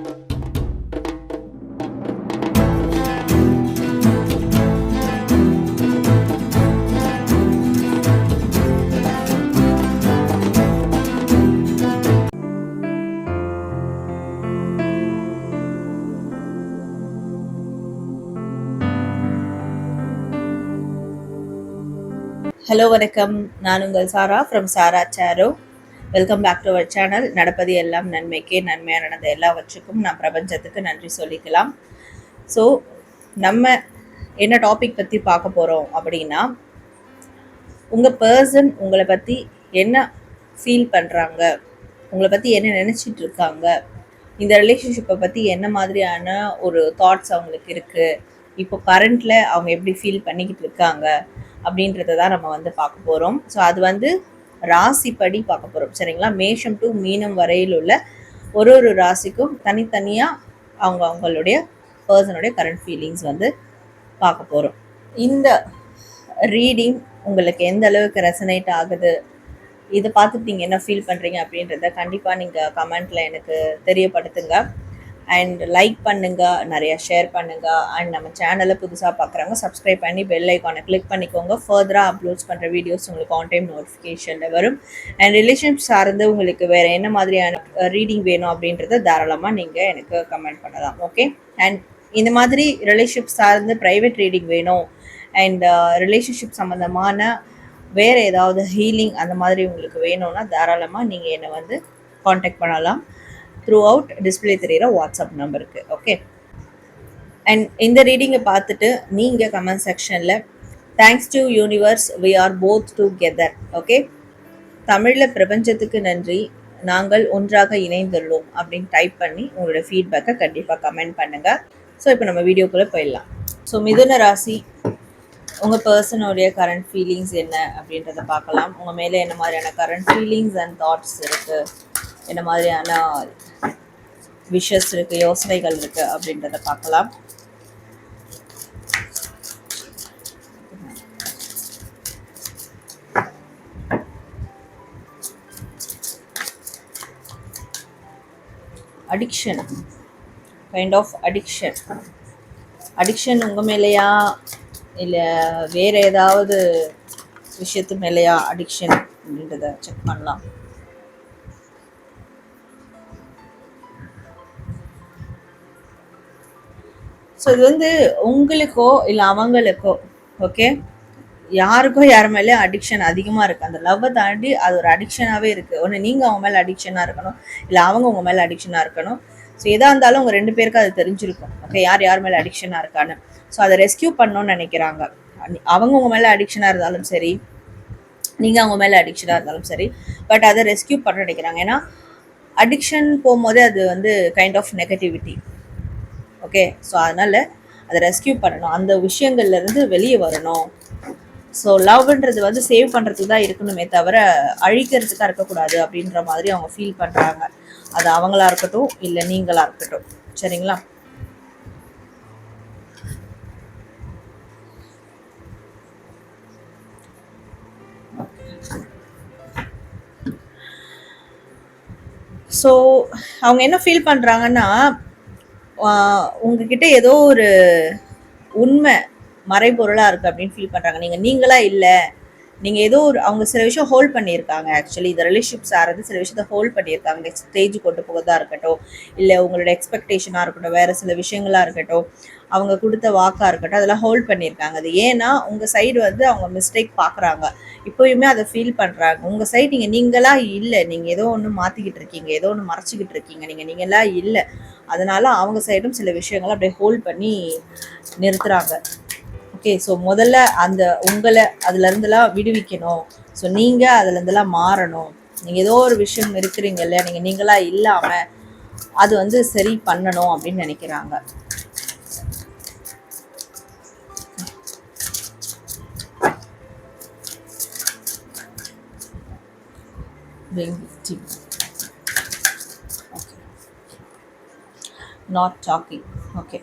Hello வணக்கம். நான் உங்கள் Sara from Sarah சேரோ welcome back to our channel நடப்பது எல்லாம் நன்மைக்கே நன்மையானது எல்லாவற்றுக்கும் நான் பிரபஞ்சத்துக்கு நன்றி சொல்லிக்கலாம். ஸோ நம்ம என்ன டாபிக் பற்றி பார்க்க போகிறோம் அப்படின்னா உங்கள் பர்சன் உங்களை பற்றி என்ன ஃபீல் பண்ணுறாங்க உங்களை பற்றி என்ன நினச்சிட்டு இருக்காங்க? இந்த ரிலேஷன்ஷிப்பை பற்றி என்ன மாதிரியான ஒரு தாட்ஸ் அவங்களுக்கு இருக்குது இப்போ கரண்ட்டில் அவங்க எப்படி ஃபீல் பண்ணிக்கிட்டு இருக்காங்க? அப்படின்றத தான் நம்ம வந்து பார்க்க போகிறோம் ஸோ அது வந்து ராசிப்படி பார்க்க போகிறோம் சரிங்களா? மேஷம் டு மீனம் வரையில் உள்ள ஒரு ஒரு ராசிக்கும் தனித்தனியாக அவங்க அவங்களுடைய பர்சனுடைய கரண்ட் ஃபீலிங்ஸ் வந்து பார்க்க போகிறோம் இந்த ரீடிங் உங்களுக்கு எந்த அளவுக்கு ரெசனேட் ஆகுது? இதை பார்த்துட்டு நீங்கள் என்ன ஃபீல் பண்ணுறீங்க அப்படின்றத கண்டிப்பாக நீங்கள் கமெண்ட்டில் எனக்கு தெரியப்படுத்துங்க. அண்ட் லைக் பண்ணுங்க நிறைய ஷேர் பண்ணுங்க. அண்ட் நம்ம சேனலை புதுசாக பார்க்குறவங்க சப்ஸ்கிரைப் பண்ணி பெல் ஐக்கானை கிளிக் பண்ணிக்கோங்க. ஃபர்தராக அப்லோட்ஸ் பண்ணுற வீடியோஸ் உங்களுக்கு ஆன் டைம் நோட்டிஃபிகேஷனில் வரும். அண்ட் ரிலேஷன்ஷிப் சார்ந்து உங்களுக்கு வேறு என்ன மாதிரியான ரீடிங் வேணும் அப்படின்றத தாராளமாக நீங்கள் எனக்கு கமெண்ட் பண்ணலாம். ஓகே அண்ட் இந்த மாதிரி ரிலேஷன்ஷிப் சார்ந்து ப்ரைவேட் ரீடிங் வேணும். அண்ட் ரிலேஷன்ஷிப் சம்மந்தமான வேறு ஏதாவது ஹீலிங் அந்த மாதிரி உங்களுக்கு வேணும்னா தாராளமாக நீங்கள் என்னை வந்து காண்டாக்ட் பண்ணலாம். த்ரூ அவுட் டிஸ்பிளே தெரிகிற வாட்ஸ்அப் நம்பருக்கு ஓகே அண்ட் இந்த ரீடிங்கை பார்த்துட்டு நீங்கள் கமெண்ட் செக்ஷனில் thanks to universe we are both together okay தமிழில் பிரபஞ்சத்துக்கு நன்றி நாங்கள் ஒன்றாக இணைந்துள்ளோம் அப்படின்னு டைப் பண்ணி உங்களோட ஃபீட்பேக்கை கண்டிப்பாக கமெண்ட் பண்ணுங்கள் ஸோ இப்போ நம்ம வீடியோக்குள்ளே போயிடலாம். ஸோ மிதுன ராசி உங்கள் பர்சனுடைய கரண்ட் ஃபீலிங்ஸ் என்ன அப்படின்றத பார்க்கலாம். உங்கள் மேலே என்ன மாதிரியான கரண்ட் ஃபீலிங்ஸ் அண்ட் தாட்ஸ் இருக்குது என்ன மாதிரியான விஷஸ் இருக்குது யோசனைகள் இருக்குது அப்படின்றத பார்க்கலாம். Addiction kind of addiction addiction உங்கள் மேலேயா? இல்லை வேறு ஏதாவது விஷயத்து மேலேயா அடிக்ஷன் அப்படின்றத செக் பண்ணலாம். ஸோ இது வந்து உங்களுக்கோ இல்லை அவங்களுக்கோ ஓகே யாருக்கோ யார் மேலே அடிக்ஷன் அதிகமாக இருக்குது அந்த லவ்வை தாண்டி அது ஒரு அடிக்ஷனாகவே இருக்குது ஒன்று நீங்கள் அவங்க மேலே அடிக்ஷனாக இருக்கணும். இல்லை அவங்க உங்கள் மேலே அடிக்ஷனாக இருக்கணும். ஸோ எதாக இருந்தாலும் உங்கள் ரெண்டு பேருக்கு அது தெரிஞ்சிருக்கும். ஓகே யார் யார் மேலே அடிக்ஷனாக இருக்கான்னு. ஸோ அதை ரெஸ்கியூ பண்ணணும்னு நினைக்கிறாங்க. அவங்க உங்கள் மேலே அடிக்ஷனாக இருந்தாலும் சரி நீங்கள் அவங்க மேலே அடிக்ஷனாக இருந்தாலும் சரி பட் அதை ரெஸ்கியூ பண்ண நினைக்கிறாங்க. ஏன்னா அடிக்ஷன் போகும்போதே அது வந்து kind of negativity okay so அதனால் அதை ரெஸ்கியூ பண்ணணும். அந்த விஷயங்கள்லேருந்து வெளியே வரணும். ஸோ லவ்ன்றது வந்து சேவ் பண்ணுறதுக்கு தான் இருக்கணுமே தவிர அழிக்கிறதுக்காக இருக்கக்கூடாது அப்படின்ற மாதிரி அவங்க ஃபீல் பண்ணுறாங்க அது அவங்களா இருக்கட்டும் இல்லை நீங்களா இருக்கட்டும். சரிங்களா? ஸோ அவங்க என்ன ஃபீல் பண்ணுறாங்கன்னா உங்ககிட்ட ஏதோ ஒரு உண்மை மறைபொருளாக இருக்குது அப்படின்னு ஃபீல் பண்ணுறாங்க நீங்கள் நீங்களாக இல்லை? நீங்கள் ஏதோ ஒரு அவங்க சில விஷயம் ஹோல்ட் பண்ணியிருக்காங்க ஆக்சுவலி இந்த ரிலேஷன்ஷிப் சார்ந்து சில விஷயத்த ஹோல்ட் பண்ணியிருக்காங்க. நெக்ஸ்ட் ஸ்டேஜ் கொண்டு போகிறதா இருக்கட்டும் இல்லை உங்களோட எக்ஸ்பெக்டேஷனாக இருக்கட்டும் வேறு சில விஷயங்களாக இருக்கட்டும் அவங்க கொடுத்த வாக்காக இருக்கட்டும் அதெல்லாம் ஹோல்ட் பண்ணியிருக்காங்க. அது ஏன்னா உங்கள் சைடு வந்து அவங்க மிஸ்டேக் பார்க்குறாங்க. இப்போயுமே அதை ஃபீல் பண்ணுறாங்க உங்கள் சைடு நீங்கள் நீங்களா இல்லை. நீங்கள் ஏதோ ஒன்று மாற்றிக்கிட்டு இருக்கீங்க ஏதோ ஒன்று மறைச்சிக்கிட்டு இருக்கீங்க. நீங்கள் நீங்களா இல்லை. அதனால அவங்க சைடும் சில விஷயங்களை அப்படியே ஹோல்ட் பண்ணி நிறுத்துறாங்க. ஓகே ஸோ முதல்ல அந்த உங்களை அதுலேருந்துலாம் விடுவிக்கணும். ஸோ நீங்கள் அதுலேருந்துலாம் மாறணும். நீங்கள் ஏதோ ஒரு விஷயம் இருக்கிறீங்க இல்லையா? நீங்கள் நீங்களாக இல்லாமல் அது வந்து சரி பண்ணணும் அப்படின்னு நினைக்கிறாங்க. நாட் டாக்கிங் ஓகே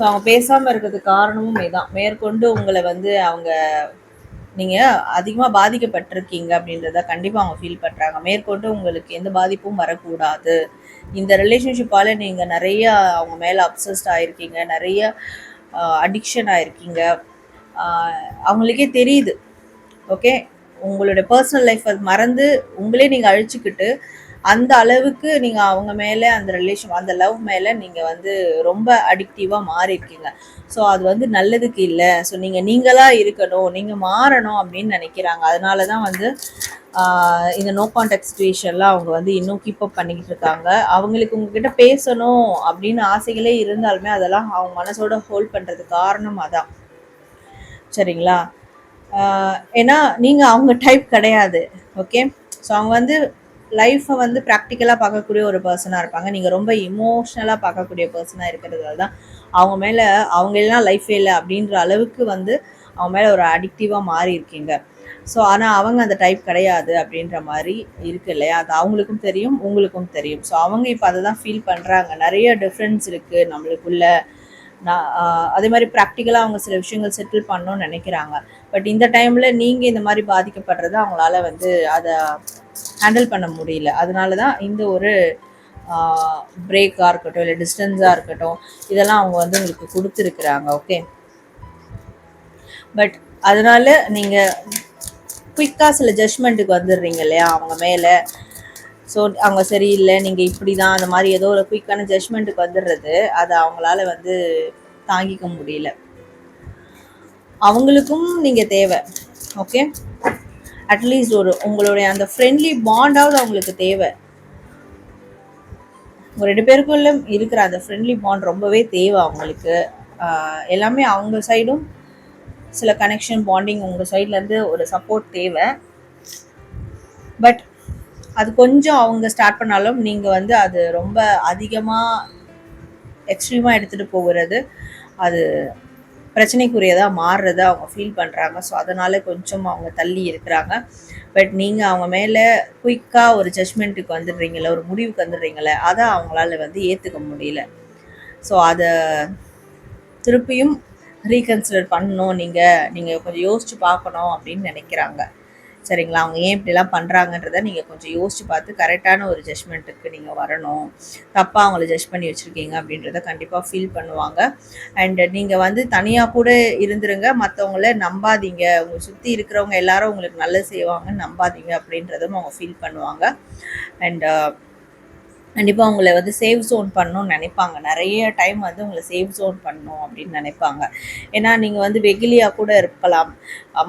ஸோ அவங்க பேசாமல் இருக்கிறதுக்கு காரணமும் இதுதான் மேற்கொண்டு உங்களை வந்து அவங்க நீங்கள் அதிகமாக பாதிக்கப்பட்டிருக்கீங்க அப்படின்றத கண்டிப்பாக அவங்க ஃபீல் பண்ணுறாங்க மேற்கொண்டு உங்களுக்கு எந்த பாதிப்பும் வரக்கூடாது. இந்த ரிலேஷன்ஷிப்பால் நீங்கள் நிறைய அவங்க மேலே அப்சஸ்ட் ஆகிருக்கீங்க நிறைய அடிக்ஷன் ஆகிருக்கீங்க அவங்களுக்கே தெரியுது. ஓகே உங்களுடைய பர்சனல் லைஃப் மறந்து உங்களே நீங்கள் அழிச்சுக்கிட்டு அந்த அளவுக்கு நீங்கள் அவங்க மேலே அந்த ரிலேஷன் அந்த லவ் மேலே நீங்கள் வந்து ரொம்ப அடிக்டிவாக மாறியிருக்கீங்க ஸோ அது வந்து நல்லதுக்கு இல்லை. ஸோ நீங்கள் நீங்களாக இருக்கணும் நீங்கள் மாறணும் அப்படின்னு நினைக்கிறாங்க. அதனால தான் வந்து இந்த நோ கான்டாக்ட் சுச்சுவேஷன்லாம் அவங்க வந்து இன்னும் கீப் அப் பண்ணிக்கிட்டு இருக்காங்க. அவங்களுக்கு உங்ககிட்ட பேசணும் அப்படின்னு ஆசைகளே இருந்தாலுமே அதெல்லாம் அவங்க மனசோட ஹோல்ட் பண்ணுறது காரணம் அதான். சரிங்களா? ஏன்னா நீங்கள் அவங்க டைப் கிடையாது. ஓகே ஸோ அவங்க வந்து லைஃப்பை வந்து ப்ராக்டிக்கலாக பார்க்கக்கூடிய ஒரு பர்சனாக இருப்பாங்க. நீங்கள் ரொம்ப இமோஷ்னலாக பார்க்கக்கூடிய பர்சனாக இருக்கிறதால தான் அவங்க மேலே அவங்க எல்லாம் லைஃபே இல்லை அப்படின்ற அளவுக்கு வந்து அவங்க மேலே ஒரு அடிக்டிவாக மாறி இருக்கீங்க. ஸோ ஆனால் அவங்க அந்த டைப் கிடையாது அப்படின்ற மாதிரி இருக்கு இல்லையா? அது அவங்களுக்கும் தெரியும் உங்களுக்கும் தெரியும். ஸோ அவங்க இப்போ அதை தான் ஃபீல் பண்ணுறாங்க நிறைய டிஃப்ரென்ஸ் இருக்குது நம்மளுக்குள்ள. நான் அதே மாதிரி ப்ராக்டிக்கலாக அவங்க சில விஷயங்கள் செட்டில் பண்ணணும்னு நினைக்கிறாங்க. பட் இந்த டைமில் நீங்கள் இந்த மாதிரி பாதிக்கப்படுறது அவங்களால வந்து அதை ஹேண்டில் பண்ண முடியல. அதனால தான் இந்த ஒரு பிரேக்காக இருக்கட்டும் இல்லை டிஸ்டன்ஸாக இருக்கட்டும் இதெல்லாம் அவங்க வந்து உங்களுக்கு கொடுத்துருக்குறாங்க ஓகே பட் அதனால நீங்கள் குயிக்காக சில ஜட்மெண்ட்டுக்கு வந்துடுறீங்க இல்லையா அவங்க மேலே? ஸோ அவங்க சரியில்லை நீங்கள் இப்படி தான் அந்த மாதிரி ஏதோ ஒரு குயிக்கான ஜட்மெண்ட்டுக்கு வந்துடுறது அதை அவங்களால வந்து தாங்கிக்க முடியல. அவங்களுக்கும் நீங்கள் தேவை ஓகே அட்லீஸ்ட் ஒரு உங்களுடைய அந்த ஃப்ரெண்ட்லி பாண்டாவது அவங்களுக்கு தேவை. உங்கள் ரெண்டு பேருக்குள்ள இருக்கிற அந்த ஃப்ரெண்ட்லி பாண்ட் ரொம்பவே தேவை அவங்களுக்கு. எல்லாமே அவங்க சைடும் சில கனெக்ஷன் பாண்டிங் உங்கள் சைட்லேருந்து ஒரு சப்போர்ட் தேவை. பட் அது கொஞ்சம் அவங்க ஸ்டார்ட் பண்ணாலும் நீங்கள் வந்து அது ரொம்ப அதிகமாக எக்ஸ்ட்ரீமாக எடுத்துகிட்டு போகிறது. அது பிரச்சனைக்குரியதாக மாறுறத அவங்க ஃபீல் பண்ணுறாங்க ஸோ அதனால் கொஞ்சம் அவங்க தள்ளி இருக்கிறாங்க. பட் நீங்கள் அவங்க மேலே குயிக்காக ஒரு ஜட்மெண்ட்டுக்கு வந்துடுறீங்களே ஒரு முடிவுக்கு வந்துடுறீங்களே அதை அவங்களால வந்து ஏற்றுக்க முடியல. ஸோ அதை திருப்பியும் ரீகன்சிடர் பண்ணணும். நீங்கள் நீங்கள் கொஞ்சம் யோசித்து பார்க்கணும் அப்படின்னு நினைக்கிறாங்க. சரிங்களா? அவங்க ஏன் இப்படிலாம் பண்ணுறாங்கன்றத நீங்கள் கொஞ்சம் யோசிச்சு பார்த்து கரெக்டான ஒரு ஜட்மெண்ட்டுக்கு நீங்கள் வரணும். தப்பாக அவங்கள ஜட்ஜ் பண்ணி வச்சுருக்கீங்க அப்படின்றத கண்டிப்பாக ஃபீல் பண்ணுவாங்க. அண்ட் நீங்கள் வந்து தனியாக கூட இருந்துருங்க. மற்றவங்கள நம்பாதீங்க. உங்களை சுற்றி இருக்கிறவங்க எல்லாரும் உங்களுக்கு நல்லது செய்வாங்கன்னு நம்பாதீங்க அப்படின்றதும் அவங்க ஃபீல் பண்ணுவாங்க. அண்ட் கண்டிப்பாக உங்களை வந்து சேவ் ஜோன் பண்ணணும்னு நினைப்பாங்க. நிறைய டைம் வந்து உங்களை சேவ் ஜோன் பண்ணணும் அப்படின்னு நினைப்பாங்க. ஏன்னா நீங்கள் வந்து வெகிலியாக கூட இருக்கலாம்.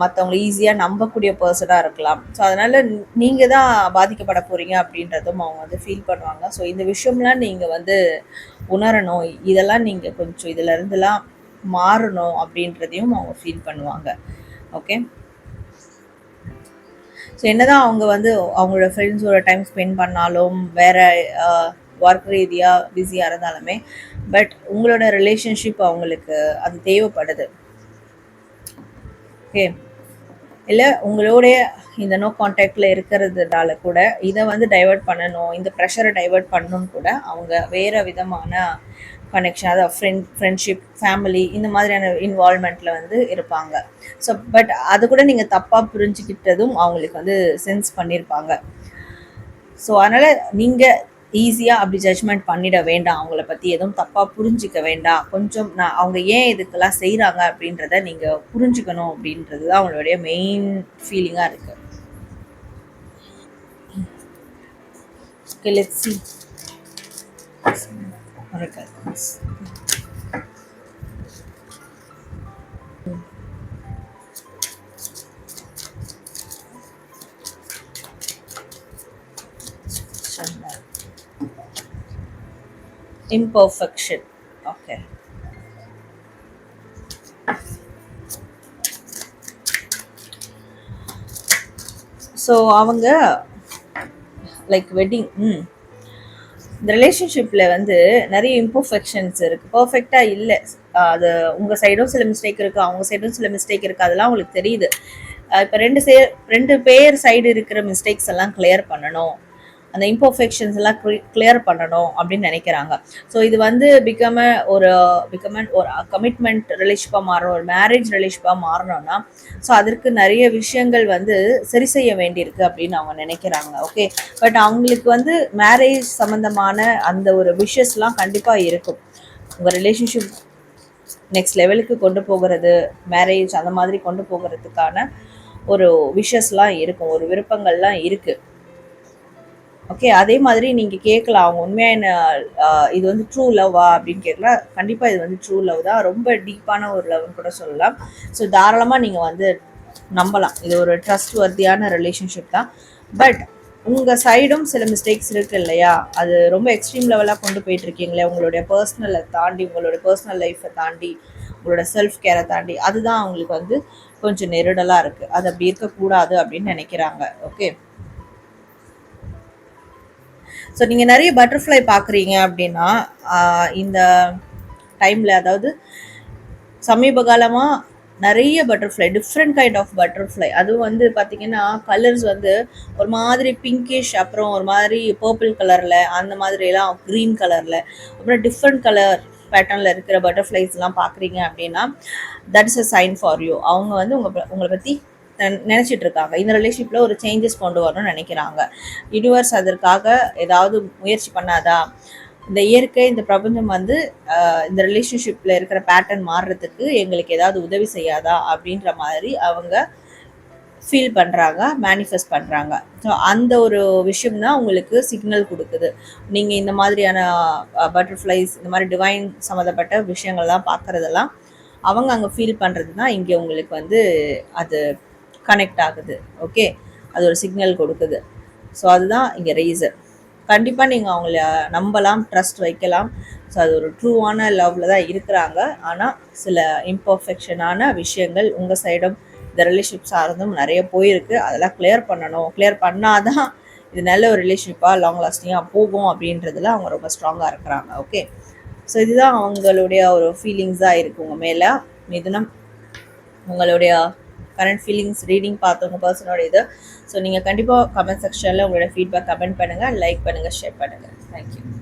மற்றவங்களை ஈஸியாக நம்பக்கூடிய பர்சனாக இருக்கலாம். ஸோ அதனால் நீங்கள் தான் பாதிக்கப்பட போகிறீங்க அப்படின்றதும் அவங்க வந்து ஃபீல் பண்ணுவாங்க. ஸோ இந்த விஷயம்லாம் நீங்கள் வந்து உணரணும். இதெல்லாம் நீங்கள் கொஞ்சம் இதில் இருந்துலாம் மாறணும் அப்படின்றதையும் அவங்க ஃபீல் பண்ணுவாங்க. ஓகே ஸோ என்னதான் அவங்க வந்து அவங்களோட ஃப்ரெண்ட்ஸோட டைம் ஸ்பெண்ட் பண்ணாலும் வேற ஒர்க் ரீதியாக பிஸியாக இருந்தாலுமே பட் உங்களோட ரிலேஷன்ஷிப் அவங்களுக்கு அது தேவைப்படுது. ஓகே இல்லை உங்களுடைய இந்த நோ காண்டாக்டில் இருக்கிறதுனால கூட இதை வந்து டைவெர்ட் பண்ணணும் இந்த ப்ரெஷரை டைவெர்ட் பண்ணணும்னு கூட அவங்க வேறு விதமான கனெக்ஷன் அதாவது ஃப்ரெண்ட் ஃப்ரெண்ட்ஷிப் ஃபேமிலி இந்த மாதிரியான இன்வால்மெண்ட்டில் வந்து இருப்பாங்க. ஸோ பட் அது கூட நீங்கள் தப்பாக புரிஞ்சுக்கிட்டதும் அவங்களுக்கு வந்து சென்ஸ் பண்ணியிருப்பாங்க ஸோ அதனால் நீங்கள் ஈஸியாக அப்படி ஜட்ஜ்மெண்ட் பண்ணிட வேண்டாம் அவங்கள பற்றி எதுவும் தப்பாக புரிஞ்சிக்க வேண்டாம் கொஞ்சம் நான் அவங்க ஏன் இதுக்கெல்லாம் செய்கிறாங்க அப்படின்றத நீங்கள் புரிஞ்சுக்கணும் அப்படின்றது தான் அவங்களுடைய மெயின் ஃபீலிங்காக இருக்குது Okay, let's see. Oracles. Imperfection. Okay. So அவங்க லைக் வெட்டிங் ம் இந்த ரிலேஷன்ஷிப்பில் வந்து நிறைய இம்பர்ஃபெக்ஷன்ஸ் இருக்குது பர்ஃபெக்டாக இல்லை. அது உங்கள் சைடும் சில மிஸ்டேக் இருக்குது அவங்க சைடும் சில மிஸ்டேக் இருக்குது அதெல்லாம் உங்களுக்கு தெரியுது. இப்போ ரெண்டு சே ரெண்டு பேர் சைடு இருக்கிற மிஸ்டேக்ஸ் எல்லாம் கிளியர் பண்ணணும். அந்த இம்பர்ஃபெக்ஷன்ஸ் எல்லாம் கிளியர் பண்ணணும் அப்படின்னு நினைக்கிறாங்க. ஸோ இது வந்து பிகம் ஒரு பிகம் ஒரு கமிட்மெண்ட் ரிலேஷிப்பாக மாறணும் ஒரு மேரேஜ் ரிலேஷிப்பாக மாறணும்னா ஸோ அதற்கு நிறைய விஷயங்கள் வந்து சரி செய்ய வேண்டியிருக்கு அப்படின்னு அவங்க நினைக்கிறாங்க ஓகே பட் அவங்களுக்கு வந்து மேரேஜ் சம்மந்தமான அந்த ஒரு விஷஸ்லாம் கண்டிப்பாக இருக்கும். உங்கள் ரிலேஷன்ஷிப் நெக்ஸ்ட் லெவலுக்கு கொண்டு போகிறது மேரேஜ் அந்த மாதிரி கொண்டு போகிறதுக்கான ஒரு விஷஸ்லாம் இருக்கும் ஒரு விருப்பங்கள்லாம் இருக்குது ஓகே அதே மாதிரி நீங்கள் கேட்கலாம் அவங்க உண்மையாக என்ன இது வந்து ட்ரூ லவ்வா அப்படின்னு கேட்கலாம் கண்டிப்பாக இது வந்து ட்ரூ லவ் தான். ரொம்ப டீப்பான ஒரு லவ்னு கூட சொல்லலாம். ஸோ தாராளமாக நீங்கள் வந்து நம்பலாம். இது ஒரு ட்ரஸ்ட் வர்த்தியான ரிலேஷன்ஷிப் தான் பட் உங்கள் சைடும் சில மிஸ்டேக்ஸ் இருக்குது இல்லையா? அது ரொம்ப எக்ஸ்ட்ரீம் லெவலாக கொண்டு போயிட்டுருக்கீங்களே உங்களுடைய பர்சனலை தாண்டி உங்களுடைய பர்சனல் லைஃப்பை தாண்டி உங்களோட செல்ஃப் கேரை தாண்டி அதுதான் அவங்களுக்கு வந்து கொஞ்சம் நெருடலாக இருக்குது அது அப்படி இருக்கக்கூடாது அப்படின்னு நினைக்கிறாங்க. ஓகே ஸோ நீங்கள் நிறைய பட்டர்ஃப்ளை பார்க்குறீங்க அப்படின்னா இந்த டைமில் அதாவது சமீப காலமாக நிறைய butterfly different kind of butterfly அதுவும் வந்து பார்த்தீங்கன்னா கலர்ஸ் வந்து ஒரு மாதிரி பிங்கிஷ் அப்புறம் ஒரு மாதிரி பர்பிள் கலரில் அந்த மாதிரிலாம் க்ரீன் கலரில் அப்புறம் டிஃப்ரெண்ட் கலர் பேட்டர்னில் இருக்கிற பட்டர்ஃப்ளைஸ்லாம் பார்க்குறீங்க அப்படின்னா that is a sign for you அவங்க வந்து உங்கள் உங்களை பற்றி நினச்சிட்டு இருக்காங்க இந்த ரிலேஷன்ஷிப்பில் ஒரு சேஞ்சஸ் கொண்டு வரணும்னு நினைக்கிறாங்க. யூனிவர்ஸ் அதற்காக ஏதாவது முயற்சி பண்ணாதா? இந்த இயற்கை இந்த பிரபஞ்சம் வந்து இந்த ரிலேஷன்ஷிப்பில் இருக்கிற பேட்டர்ன் மாறுறதுக்கு எங்களுக்கு ஏதாவது உதவி செய்யாதா? அப்படின்ற மாதிரி அவங்க ஃபீல் பண்ணுறாங்க மேனிஃபெஸ்ட் பண்ணுறாங்க ஸோ அந்த ஒரு விஷயம் தான் உங்களுக்கு சிக்னல் கொடுக்குது. நீங்கள் இந்த மாதிரியான பட்டர்ஃப்ளைஸ் இந்த மாதிரி டிவைன் சம்மந்தப்பட்ட விஷயங்கள்லாம் பார்க்குறதெல்லாம் அவங்க அங்கே ஃபீல் பண்ணுறது தான் இங்கே உங்களுக்கு வந்து அது கனெக்ட் ஆகுது ஓகே அது ஒரு சிக்னல் கொடுக்குது. ஸோ அதுதான் இங்கே ரீசன் கண்டிப்பாக நீங்கள் அவங்கள நம்பலாம் ட்ரஸ்ட் வைக்கலாம். ஸோ அது ஒரு ட்ரூவான லவ்வில் தான் இருக்கிறாங்க. ஆனால் சில இம்பர்ஃபெக்ஷனான விஷயங்கள் உங்கள் சைடும் இந்த ரிலேஷன்ஷிப் சார்ந்தும் நிறைய போயிருக்கு. அதெல்லாம் கிளியர் பண்ணணும். கிளியர் பண்ணாதான் இது நல்ல ஒரு ரிலேஷன்ஷிப்பாக லாங் லாஸ்டிங்காக போகும் அப்படின்றதுல அவங்க ரொம்ப ஸ்ட்ராங்காக இருக்கிறாங்க ஓகே ஸோ இதுதான் அவங்களுடைய ஒரு ஃபீலிங்ஸாக இருக்குது உங்கள் மேலே. மிதுனம் உங்களுடைய கரண்ட் ஃபீலிங்ஸ் ரீடிங் பார்த்தவங்க பர்சனோட இது ஸோ நீங்கள் கண்டிப்பாக கமெண்ட் செக்ஷனில் உங்களோட ஃபீட்பேக் கமெண்ட் பண்ணுங்கள் லைக் பண்ணுங்கள் ஷேர் பண்ணுங்கள் தேங்க்யூ